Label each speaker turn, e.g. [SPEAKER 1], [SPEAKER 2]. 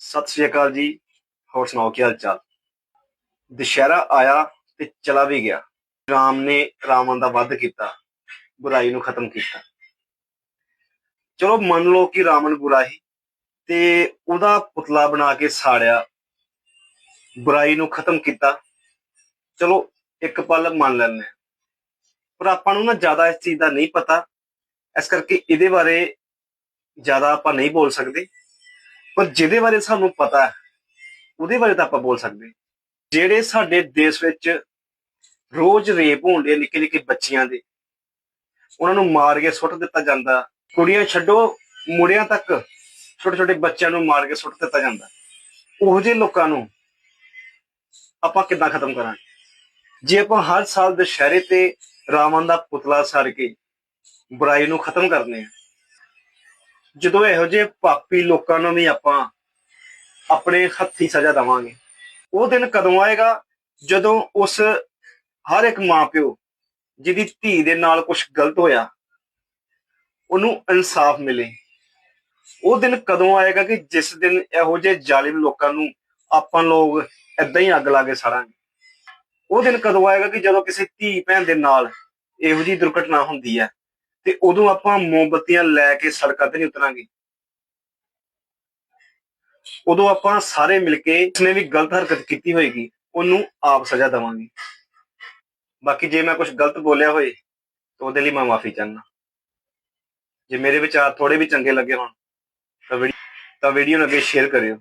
[SPEAKER 1] ਸਤਿ ਸ੍ਰੀ ਅਕਾਲ ਜੀ। ਹੋਰ ਸੁਣਾਓ, ਕੀ ਹਾਲ ਚਾਲ ਦੁਸ਼ਹਿਰਾ ਆਇਆ ਤੇ ਚਲਾ ਵੀ ਗਿਆ। ਰਾਮ ਨੇ ਰਾਵਣ ਦਾ ਵੱਧ ਕੀਤਾ, ਬੁਰਾਈ ਨੂੰ ਖਤਮ ਕੀਤਾ। ਚਲੋ, ਮੰਨ ਲਓ ਕਿ ਰਾਵਣ ਬੁਰਾ ਹੀ ਤੇ ਉਹਦਾ ਪੁਤਲਾ ਬਣਾ ਕੇ ਸਾੜਿਆ, ਬੁਰਾਈ ਨੂੰ ਖਤਮ ਕੀਤਾ। ਚਲੋ, ਇੱਕ ਪਲ ਮੰਨ ਲੈਂਦੇ ਹਾਂ। ਪਰ ਆਪਾਂ ਨੂੰ ਨਾ ਜ਼ਿਆਦਾ ਇਸ ਚੀਜ਼ ਦਾ ਨਹੀਂ ਪਤਾ। ਇਸ ਕਰਕੇ ਇਹਦੇ ਬਾਰੇ ਜ਼ਿਆਦਾ ਆਪਾਂ ਨਹੀਂ ਬੋਲ ਸਕਦੇ। ਪਰ ਜਿਹਦੇ ਬਾਰੇ ਸਾਨੂੰ ਪਤਾ ਉਹਦੇ ਬਾਰੇ ਤਾਂ ਆਪਾਂ ਬੋਲ ਸਕਦੇ ਜਿਹੜੇ ਸਾਡੇ ਦੇਸ਼ ਵਿੱਚ ਰੋਜ਼ ਰੇਪ ਹੁੰਦੇ ਨਿੱਕੇ ਨਿੱਕੇ ਬੱਚਿਆਂ ਦੇ, ਉਹਨਾਂ ਨੂੰ ਮਾਰ ਕੇ ਸੁੱਟ ਦਿੱਤਾ ਜਾਂਦਾ, ਕੁੜੀਆਂ ਛੱਡੋ, ਮੁੰਡਿਆਂ ਤੱਕ ਛੋਟੇ ਛੋਟੇ ਬੱਚਿਆਂ ਨੂੰ ਮਾਰ ਕੇ ਸੁੱਟ ਦਿੱਤਾ ਜਾਂਦਾ। ਉਹੋ ਜਿਹੇ ਲੋਕਾਂ ਨੂੰ ਆਪਾਂ ਕਿੱਦਾਂ ਖਤਮ ਕਰਾਂਗੇ? ਜੇ ਆਪਾਂ ਹਰ ਸਾਲ ਦੁਸ਼ਹਿਰੇ ਤੇ ਰਾਵਣ ਦਾ ਪੁਤਲਾ ਸਾੜ ਕੇ ਬੁਰਾਈ ਨੂੰ ਖਤਮ ਕਰਨੇ ਆ ਜਦੋਂ ਇਹੋ ਜਿਹੇ ਪਾਪੀ ਲੋਕਾਂ ਨੂੰ ਵੀ ਆਪਾਂ ਆਪਣੇ ਹੱਥੀ ਸਜ਼ਾ ਦਵਾਂਗੇ, ਉਹ ਦਿਨ ਕਦੋਂ ਆਏਗਾ? ਜਦੋਂ ਉਸ ਹਰ ਇੱਕ ਮਾਪਿਓ ਜਿਹਦੀ ਧੀ ਦੇ ਨਾਲ ਕੁਝ ਗਲਤ ਹੋਇਆ, ਉਹਨੂੰ ਇਨਸਾਫ ਮਿਲੇ। ਉਹ ਦਿਨ ਕਦੋਂ ਆਏਗਾ ਕਿ ਜਿਸ ਦਿਨ ਇਹੋ ਜਿਹੇ ਜ਼ਾਲਿਮ ਲੋਕਾਂ ਨੂੰ ਆਪਾਂ ਲੋਕ ਏਦਾਂ ਹੀ ਅੱਗ ਲਾ ਕੇ ਸਾੜਾਂਗੇ? ਉਹ ਦਿਨ ਕਦੋਂ ਆਏਗਾ ਕਿ ਜਦੋਂ ਕਿਸੇ ਧੀ ਭੈਣ ਦੇ ਨਾਲ ਇਹੋ ਜਿਹੀ ਦੁਰਘਟਨਾ ਹੁੰਦੀ ਹੈ? ਤੇ ਉਦੋਂ ਆਪਾਂ ਮੋਮਬੱਤੀਆਂ ਲੈ ਕੇ ਸੜਕਾਂ ਤੇ ਨਹੀਂ ਉਤਰਾਂਗੇ। ਉਦੋਂ ਆਪਾਂ ਸਾਰੇ ਮਿਲ ਕੇ ਜਿਸਨੇ ਵੀ ਗਲਤ ਹਰਕਤ ਕੀਤੀ ਹੋਏਗੀ, ਉਹਨੂੰ ਆਪ ਸਜ਼ਾ ਦੇਵਾਂਗੇ। ਬਾਕੀ ਜੇ ਮੈਂ ਕੁਝ ਗਲਤ ਬੋਲਿਆ ਹੋਏ, ਤਾਂ ਉਹਦੇ ਲਈ ਮੈਂ ਮਾਫੀ ਚਾਹੁੰਦਾ। ਜੇ ਮੇਰੇ ਵਿਚਾਰ ਥੋੜੇ ਵੀ ਚੰਗੇ ਲੱਗੇ ਹੋਣ, ਤਾਂ ਵੀਡੀਓ ਤਾਂ ਵੀਡੀਓ ਨੂੰ ਅੱਗੇ ਸ਼ੇਅਰ ਕਰਿਓ।